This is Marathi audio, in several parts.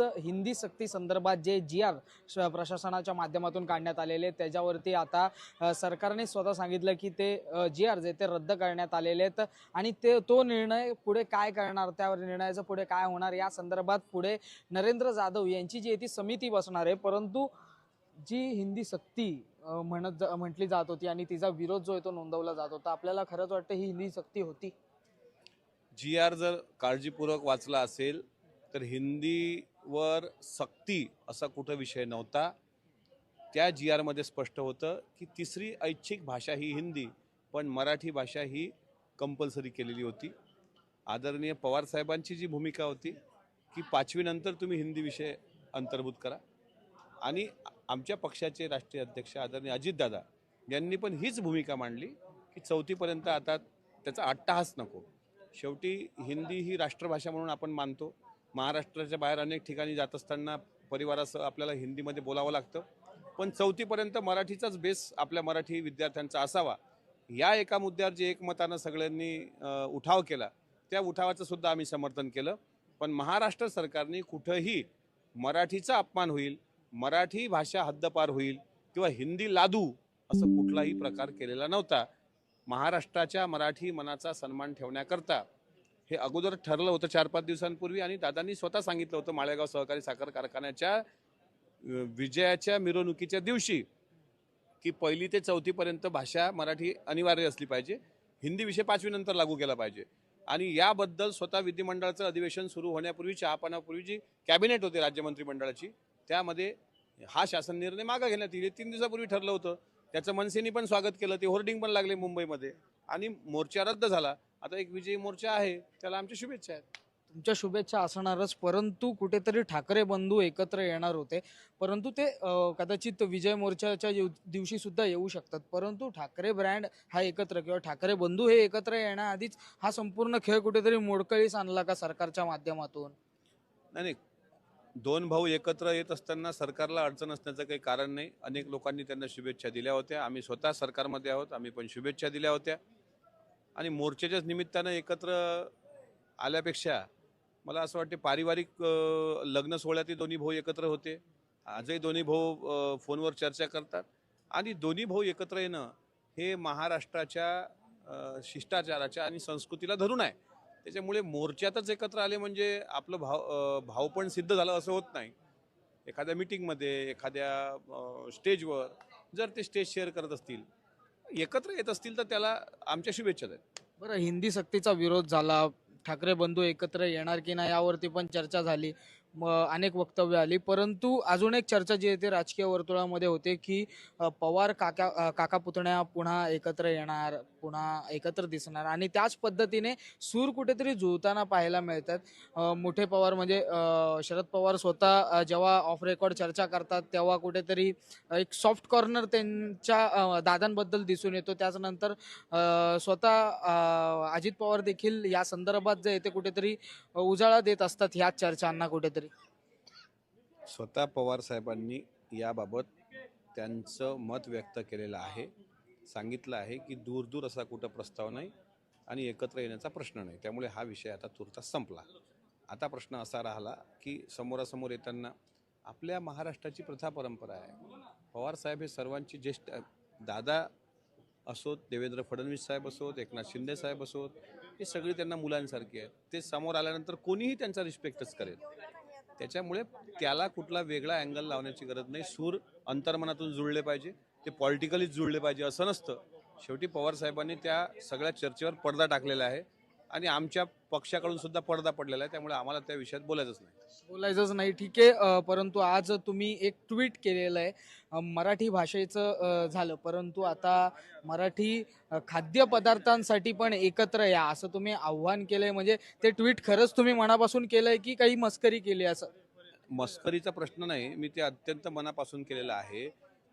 हिंदी सक्ती संदर्भात जे जी आर प्रशासनाच्या माध्यमातून काढण्यात आलेले त्याच्यावरती आता सरकारने स्वतः सांगितलं की ते जी आर जे ते रद्द करण्यात आलेले आहेत आणि ते तो निर्णय पुढे काय करणार त्यावर निर्णयाचं पुढे काय होणार या संदर्भात पुढे नरेंद्र जाधव यांची जी आहे ती समिती बसणार आहे. परंतु जी हिंदी सक्ती म्हणत जा- म्हटली जात होती आणि तिचा विरोध जो आहे तो नोंदवला जात होता आपल्याला खरंच वाटतं ही हिंदी सक्ती होती? जी आर जर काळजीपूर्वक वाचला असेल तर हिंदी वर सक्ती असा कुठं विषय नव्हता. त्या जी आरमध्ये स्पष्ट होतं की तिसरी ऐच्छिक भाषा ही हिंदी पण मराठी भाषा ही कंपल्सरी केलेली होती. आदरणीय पवार साहेबांची जी भूमिका होती की पाचवीनंतर तुम्ही हिंदी विषय अंतर्भूत करा. आणि आमच्या पक्षाचे राष्ट्रीय अध्यक्ष आदरणीय अजितदादा यांनी पण हीच भूमिका मांडली की चौथीपर्यंत आता त्याचा अट्टाहास नको. शेवटी हिंदी ही राष्ट्रभाषा म्हणून आपण मानतो. महाराष्ट्राच्या बाहेर अनेक ठिकाणी जात असताना परिवारासह आपल्याला हिंदीमध्ये बोलावं लागतं. पण चौथीपर्यंत मराठीचाच बेस आपल्या मराठी विद्यार्थ्यांचा असावा. या एका मुद्द्यावर जे एकमतानं सगळ्यांनी उठाव केला त्या उठावाचं सुद्धा आम्ही समर्थन केलं. पण महाराष्ट्र सरकारने कुठंही मराठीचा अपमान होईल मराठी भाषा हद्दपार होईल किंवा हिंदी लादू असं कुठलाही प्रकार केलेला नव्हता. महाराष्ट्राच्या मराठी मनाचा सन्मान ठेवण्याकरता हे अगोदर ठरलं होतं चार पाच दिवसांपूर्वी आणि दादांनी स्वतः सांगितलं होतं माळेगाव सहकारी साखर कारखान्याच्या विजयाच्या मिरवणुकीच्या दिवशी की पहिली ते चौथीपर्यंत भाषा मराठी अनिवार्य असली पाहिजे. हिंदी विषय पाचवीनंतर लागू केला पाहिजे. आणि याबद्दल स्वतः विधिमंडळाचं अधिवेशन सुरू होण्यापूर्वी चहापानापूर्वी जी कॅबिनेट होते राज्य मंत्रिमंडळाची त्यामध्ये हा शासन निर्णय मागा घेण्यात येईल हे तीन दिवसापूर्वी ठरलं होतं. त्याचं मनसेनी पण स्वागत केलं ते होर्डिंग पण लागले मुंबईमध्ये. आणि मोर्चा रद्द झाला. आता एक विजयी मोर्चा आहे त्याला आमच्या शुभेच्छा आहेत. तुमच्या शुभेच्छा असणारच परंतु कुठेतरी ठाकरे बंधू एकत्र येणार होते. परंतु ते अ, कदाचित विजय मोर्चाच्या दिव- दिवशी सुद्धा येऊ शकतात. परंतु ठाकरे ब्रँड हा एकत्र किंवा ठाकरे बंधू हे एकत्र येण्याआधीच हा संपूर्ण खेळ कुठेतरी मोडकळीस आणला का सरकारच्या माध्यमातून? नाही नाही. दोन भाऊ एकत्र येत असताना सरकारला अडचण असण्याचं काही कारण नाही. अनेक लोकांनी त्यांना शुभेच्छा दिल्या होत्या. आम्ही स्वतः सरकारमध्ये आहोत. आम्ही पण शुभेच्छा दिल्या होत्या. आणि मोर्चाच्याच निमित्तानं एकत्र आल्यापेक्षा मला असं वाटते पारिवारिक लग्न सोहळ्यातही दोन्ही भाऊ एकत्र होते. आजही दोन्ही भाऊ फोनवर चर्चा करतात. आणि दोन्ही भाऊ एकत्र येणं हे महाराष्ट्राच्या शिष्टाचाराच्या आणि संस्कृतीला धरून आहे. त्याच्यामुळे मोर्चातच एकत्र आले म्हणजे आपलं भाव भावपण भाव पण सिद्ध झालं असं होत नाही. एखाद्या मिटिंगमध्ये एखाद्या स्टेजवर जर ते स्टेज शेअर करत असतील एकत्र येत असतील तर त्याला आमच्या शुभेच्छा आहेत बरं हिंदी सक्तीचा विरोध झाला. ठाकरे बंधू एकत्र येणार की नाही यावरती पण चर्चा झाली. अनेक वक्तव्य आली. परंतु अजून एक चर्चा जी आहे ती राजकीय वर्तुळामध्ये होते की पवार काका काका पुतण्या पुन्हा एकत्र येणार पुन्हा एकत्र दिसणार आणि त्याच पद्धतीने सूर कुठेतरी जुळताना पाहायला मिळतात. मोठे पवार म्हणजे शरद पवार स्वतः जेव्हा ऑफ रेकॉर्ड चर्चा करतात तेव्हा कुठेतरी एक सॉफ्ट कॉर्नर त्यांच्या दादांबद्दल दिसून येतो. त्याचनंतर स्वतः अजित पवार देखील या संदर्भात जे आहे ते कुठेतरी उजाळा देत असतात ह्याच चर्चांना कुठेतरी. स्वतः पवार साहेबांनी याबाबत त्यांचं मत व्यक्त केलेलं आहे. सांगितलं आहे की दूर दूर असा कुठं प्रस्ताव नाही आणि एकत्र येण्याचा प्रश्न नाही. त्यामुळे हा विषय आता तुर्तास संपला. आता प्रश्न असा राहिला की समोरासमोर येताना आपल्या महाराष्ट्राची प्रथा परंपरा आहे. पवार साहेब हे सर्वांची ज्येष्ठ दादा असोत देवेंद्र फडणवीस साहेब असोत एकनाथ शिंदे साहेब असोत हे सगळी त्यांना मुलांसारखी आहेत. ते समोर आल्यानंतर कोणीही त्यांचा रिस्पेक्टच करेल. त्याच्यामुळे त्याला कुठला वेगळा अँगल लावण्याची गरज नाही. सूर अंतर्मनातून जुळले पाहिजे. ते पॉलिटिकलीच जुळले पाहिजे असं नसतं. शेवटी पवार साहेबांनी त्या सगळ्या चर्चेवर पडदा टाकलेला आहे. आणि आमच्या पक्षाकडून सुद्धा पडदा पडलेला आहे त्यामुळे आम्हाला त्या विषयात बोलायचंच नाही. बोलायचंच नाही ठीक आहे. परंतु आज तुम्ही एक ट्विट केलेलं आहे. मराठी भाषेचं झालं. परंतु आता मराठी खाद्यपदार्थांसाठी पण एकत्र या असं तुम्ही आव्हान केलंय. म्हणजे ते ट्विट खरंच तुम्ही मनापासून केलंय की काही मस्करी केली असं? मस्करीचा प्रश्न नाही मी ते अत्यंत मनापासून केलेलं आहे.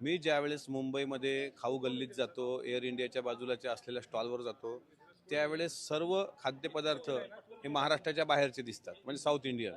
मी ज्यावेळेस मुंबईमध्ये खाऊ गल्लीत जातो एअर इंडियाच्या बाजूलाच्या असलेल्या स्टॉलवर जातो त्यावेळेस सर्व खाद्यपदार्थ हे महाराष्ट्राच्या बाहेरचे दिसतात म्हणजे साऊथ इंडियन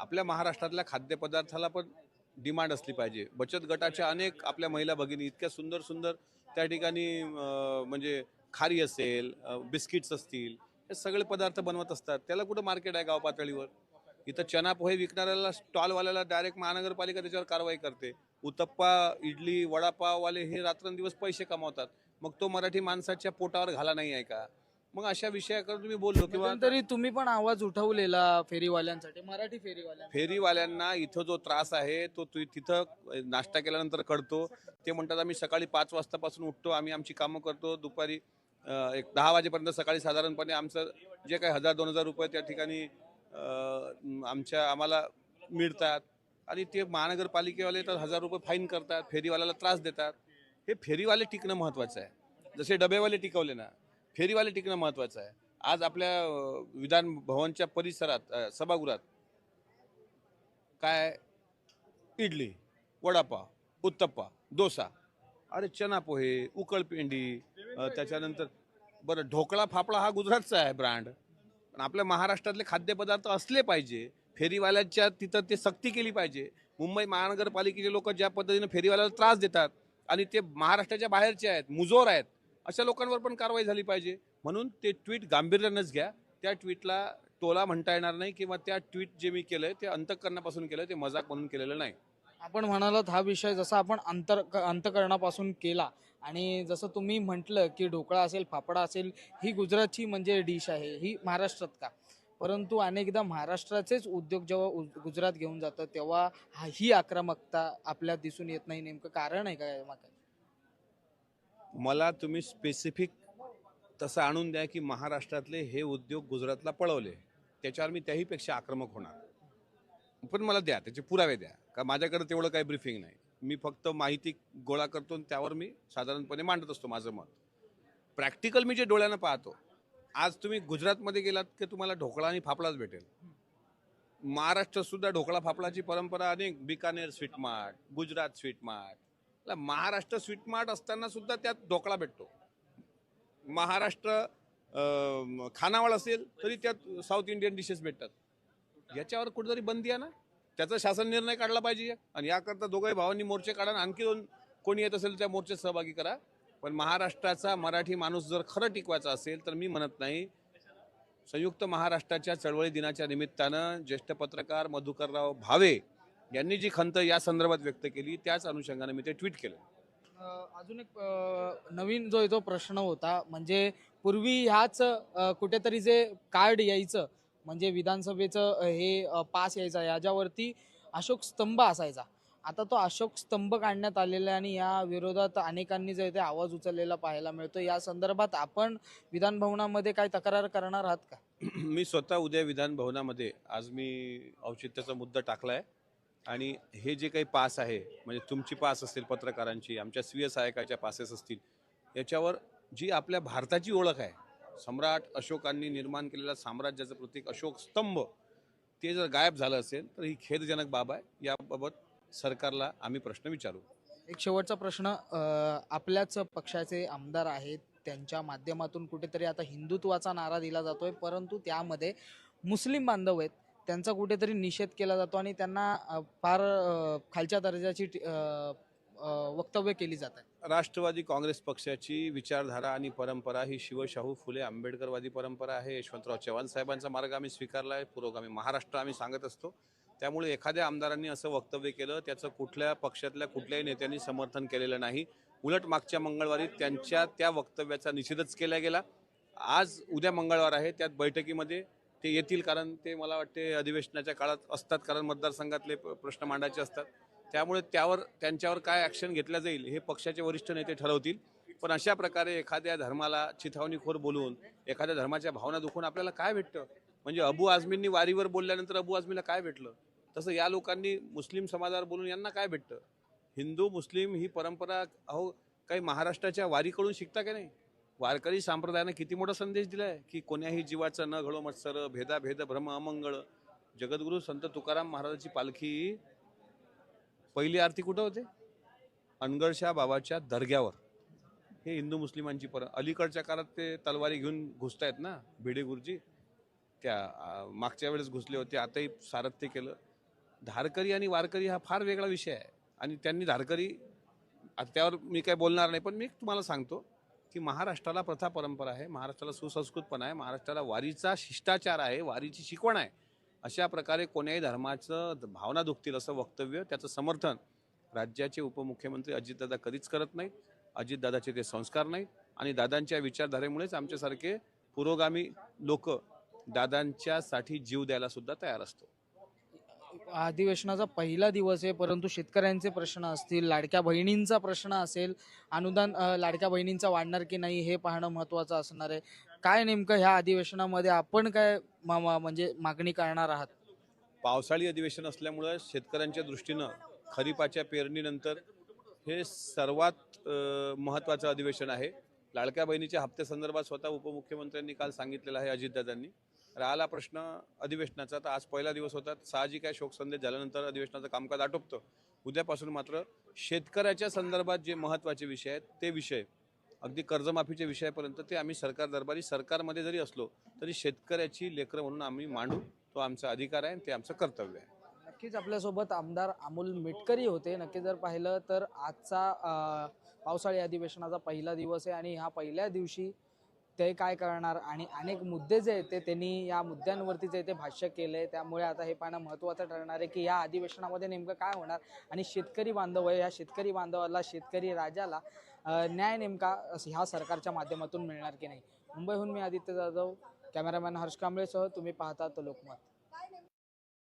आपल्या महाराष्ट्रातल्या खाद्यपदार्थाला पण डिमांड असली पाहिजे. बचत गटाच्या अनेक आपल्या महिला भगिनी इतक्या सुंदर सुंदर त्या ठिकाणी म्हणजे खारी असेल बिस्किट्स असतील हे सगळे पदार्थ बनवत असतात. त्याला कुठं मार्केट आहे गाव पातळीवर इथं चना पोहे विकणाऱ्याला स्टॉलवाल्याला डायरेक्ट महानगरपालिका त्याच्यावर कारवाई करते. उत्तप्पा इडली वडापाववाले हे रात्रंदिवस पैसे कमावतात. मग तो मराठी माणसाच्या पोटावर घाला नाही आहे का? मग अशा विषयाकडे तुम्ही बोललो किंवा तरी तुम्ही पण आवाज उठवलेला फेरीवाल्यांसाठी मराठी फेरीवाल्यांसाठी. फेरीवाल्यांना इथं जो त्रास आहे तो तु- तिथं नाश्ता केल्यानंतर कळतो. ते म्हणतात आम्ही सकाळी पाच वाजतापासून उठतो आम्ही आमची कामं करतो. दुपारी अं, एक दहा वाजेपर्यंत सकाळी साधारणपणे आमचं जे काही हजार दोन हजार रुपये त्या ठिकाणी अं, आमच्या आम्हाला मिळतात. आणि ते महानगरपालिकेवाले तर हजार रुपये फाईन करतात फेरीवाल्याला त्रास देतात. हे फेरीवाले टिकणं महत्त्वाचं आहे. जसे डबेवाले टिकवले ना फेरीवाले टिकणं महत्त्वाचं आहे. आज आपल्या विधान भवनच्या परिसरात सभागृहात काय? इडली वडापाव उत्तप्पा डोसा. अरे चना पोहे उकळपेंडी त्याच्यानंतर बरं ढोकळा फापळा हा गुजरातचा आहे ब्रँड. पण आपल्या महाराष्ट्रातले खाद्यपदार्थ असले पाहिजे. फेरीवाल्याच्या तिथं ते सक्ती केली पाहिजे. मुंबई महानगरपालिकेचे लोक ज्या पद्धतीने फेरीवाल्याला त्रास देतात आणि ते महाराष्ट्राच्या बाहेरचे आहेत मुजोर आहेत अशा लोकांवर पण कारवाई झाली पाहिजे. म्हणून ते ट्विट गांभीर्यानंच घ्या. त्या ट्विटला टोला म्हणता येणार नाही किंवा त्या ट्विट जे मी केलंय ते अंतकरणापासून केलंय ते मजाक म्हणून केलेलं नाही. आपण म्हणालात हा विषय जसा आपण अंतर अंतकरणापासून केला आणि जसं तुम्ही म्हटलं की ढोकळा असेल फाफडा असेल ही गुजरातची म्हणजे डिश आहे ही महाराष्ट्रात का? परंतु अनेकदा महाराष्ट्राचेच उद्योग जेव्हा गुजरात घेऊन जातात तेव्हा हा- ही आक्रमकता आपल्या दिसून येत नाही नेमकं कारण आहे का यामागे? मला तुम्ही स्पेसिफिक तसं आणून द्या की महाराष्ट्रातले हे उद्योग गुजरातला पळवले. त्याच्यावर मी त्याहीपेक्षा आक्रमक होणार. पण मला द्या त्याचे पुरावे द्या. का माझ्याकडे तेवढं काही ब्रीफिंग नाही. मी फक्त माहिती गोळा करतो आणि त्यावर मी साधारणपणे मांडत असतो माझं मत. प्रॅक्टिकल मी जे डोळ्यानं पाहतो आज तुम्ही गुजरातमध्ये गेलात की तुम्हाला ढोकळा आणि फाफडाच भेटेल. महाराष्ट्रात सुद्धा ढोकळा फाफडाची परंपरा अनेक Bikaner sweet mart Gujarat sweet mart Maharashtra sweet mart असताना सुद्धा त्यात ढोकळा भेटतो. महाराष्ट्र खानावळ असेल तरी त्यात साऊथ इंडियन डिशेस भेटतात. याच्यावर कुठेतरी बंदी आहे ना? त्याचा शासन निर्णय काढला पाहिजे. आणि याकरता दोघंही भावांनी मोर्चे काढा आणि आणखी दोन कोणी येत असेल त्या मोर्चेत सहभागी करा. पण महाराष्ट्राचा मराठी माणूस जर खरं टिकवायचा असेल तर मी म्हणत नाही. संयुक्त महाराष्ट्राच्या चळवळी दिनाच्या निमित्तानं ज्येष्ठ पत्रकार मधुकरराव भावे यांनी जी खंत या संदर्भात व्यक्त केली त्याच अनुषंगाने मी ते ट्विट केलं. अजून एक नवीन जो आहे तो प्रश्न होता म्हणजे पूर्वी ह्याच कुठेतरी जे कार्ड यायचं म्हणजे विधानसभेचं हे पास यायचा याच्यावरती अशोक स्तंभ असायचा. आता तो अशोक स्तंभ काढण्यात आलेला आहे आणि या विरोधात अनेकांनी जे आहे ते आवाज उचललेला पाहायला मिळतो. या संदर्भात आपण विधान भवनामध्ये काय तक्रार करणार आहात का? मी स्वतः उद्या विधान भवनामध्ये आज मी औचित्याचा मुद्दा टाकलाय. आणि हे जे काही पास आहे म्हणजे तुमची पास असेल पत्रकारांची आमच्या स्वीय सहायकाच्या पासेस असतील याच्यावर जी आपल्या भारताची ओळख आहे सम्राट अशोकांनी निर्माण केलेला साम्राज्याचं प्रतीक अशोक स्तंभ ते जर गायब झालं असेल तर ही खेदजनक बाब आहे. याबाबत सरकारला आम्ही प्रश्न विचारू. एक शेवटचा प्रश्न आपल्याच पक्षाचे आमदार आहेत त्यांच्या माध्यमातून कुठेतरी आता हिंदुत्वाचा नारा दिला जातोय परंतु त्यामध्ये मुस्लिम बांधव आहेत. त्यांचा कुठेतरी निषेध केला जातो आणि त्यांना फार खालच्या दर्जाची टी- वक्तव्य केली जातात राष्ट्रवादी काँग्रेस पक्षाची विचारधारा आणि परंपरा ही शिवशाहू फुले आंबेडकरवादी परंपरा आहे. यशवंतराव चव्हाण साहेबांचा मार्ग आम्ही स्वीकारला आहे. पुरोगामी महाराष्ट्र आम्ही सांगत असतो. त्यामुळे एखाद्या आमदारांनी असं वक्तव्य केलं त्याचं कुठल्या पक्षातल्या कुठल्याही नेत्यांनी समर्थन केलेलं नाही. उलट मागच्या मंगळवारी त्यांच्या त्या वक्तव्याचा निषेधच केला गेला. आज उद्या मंगळवार आहे. त्यात बैठकीमध्ये ते येतील कारण ते मला वाटते अधिवेशनाच्या काळात असतात कारण मतदारसंघातले प- प्रश्न मांडायचे असतात. त्यामुळे त्यावर त्यांच्यावर काय ॲक्शन घेतल्या जाईल हे पक्षाचे वरिष्ठ नेते ठरवतील. पण अशा प्रकारे एखाद्या धर्माला चिथावणीखोर बोलून एखाद्या धर्माच्या भावना दुखून आपल्याला काय भेटतं? म्हणजे अबू आझमींनी वारीवर बोलल्यानंतर अबू आझमीला काय भेटलं? तसं या लोकांनी मुस्लिम समाजावर बोलून यांना काय भेटतं? हिंदू मुस्लिम ही परंपरा अहो काही महाराष्ट्राच्या वारीकडून शिकता का नाही? वारकरी संप्रदायानं किती मोठा संदेश दिलाय की कोण्याही जीवाचं न घडो मत्सर भेदा भेद भ्रम अमंगळ. जगद्गुरु संत तुकाराम महाराजाची पालखी पहिली आरती कुठं होते? अनगडशा बाबाच्या दर्ग्यावर. हे हिंदू मुस्लिमांची पर अलीकडच्या काळात ते तलवारी घेऊन घुसतायत ना भिडे गुरुजी? त्या मागच्या वेळेस घुसले होते आताही सारथ्य केलं. धारकरी आणि वारकरी हा फार वेगळा विषय आहे. आणि त्यांनी धारकरी आता त्यावर मी काय बोलणार नाही पण मी तुम्हाला सांगतो की महाराष्ट्राला प्रथा परंपरा आहे महाराष्ट्राला सुसंस्कृतपणा आहे महाराष्ट्राला वारीचा शिष्टाचार आहे वारीची शिकवण आहे अशा प्रकारे कोण्याही धर्माचं भावना दुखतील असं वक्तव्य त्याचं समर्थन राज्याचे उपमुख्यमंत्री अजितदादा कधीच करत नाहीत. अजितदादाचे ते संस्कार नाहीत आणि दादांच्या विचारधारेमुळेच आमच्यासारखे पुरोगामी लोक दादांच्यासाठी जीव द्यायला सुद्धा तयार असतो. अधिवेशनाचा पहिला दिवस आहे परंतु शेतकऱ्यांचे प्रश्न असतील लाडक्या बहिणींचा प्रश्न असेल अनुदान लाडक्या बहिणींचा वाढणार की नाही हे पाहणं महत्त्वाचं असणार आहे. काय नेमकं ह्या अधिवेशनामध्ये आपण काय म्हणजे मागणी करणार आहात? पावसाळी अधिवेशन असल्यामुळं शेतकऱ्यांच्या दृष्टीनं खरीपाच्या पेरणीनंतर हे सर्वात महत्त्वाचं अधिवेशन आहे. लाडक्या बहिणीच्या हप्त्यासंदर्भात स्वतः उपमुख्यमंत्र्यांनी काल सांगितलेलं आहे अजितदादांनी. राहिला प्रश्न अधिवेशनाचा तर आज पहिला दिवस होता. साहजिक आहे शोकसंदेश झाल्यानंतर अधिवेशनाचं कामकाज आटोपतं. उद्यापासून मात्र शेतकऱ्याच्या संदर्भात जे महत्त्वाचे विषय आहेत ते विषय अगदी कर्जमाफीच्या विषयापर्यंत ते आम्ही सरकार दरबारी सरकारमध्ये जरी असलो तरी शेतकऱ्याची लेकरं म्हणून आम्ही मांडू. तो आमचा अधिकार आहे आणि ते आमचं कर्तव्य आहे. नक्कीच आपल्यासोबत आमदार अमोल मिटकरी होते. नक्की जर पाहिलं तर आजचा पावसाळी अधिवेशनाचा पहिला दिवस आहे आणि ह्या पहिल्या दिवशी ते काय करणार आणि अनेक मुद्दे जे आहेत ते त्यांनी या मुद्द्यांवरती जे ते भाष्य केलं आहे त्यामुळे आता हे पाहणं महत्त्वाचं ठरणार आहे की या अधिवेशनामध्ये नेमकं काय होणार आणि शेतकरी बांधव या शेतकरी बांधवाला शेतकरी राजाला न्याय नेमका ह्या सरकारच्या माध्यमातून मिळणार की नाही? मुंबईहून मी आदित्य जाधव कॅमेरामॅन हर्ष कांबळेसह तुम्ही पाहता तो लोकमत.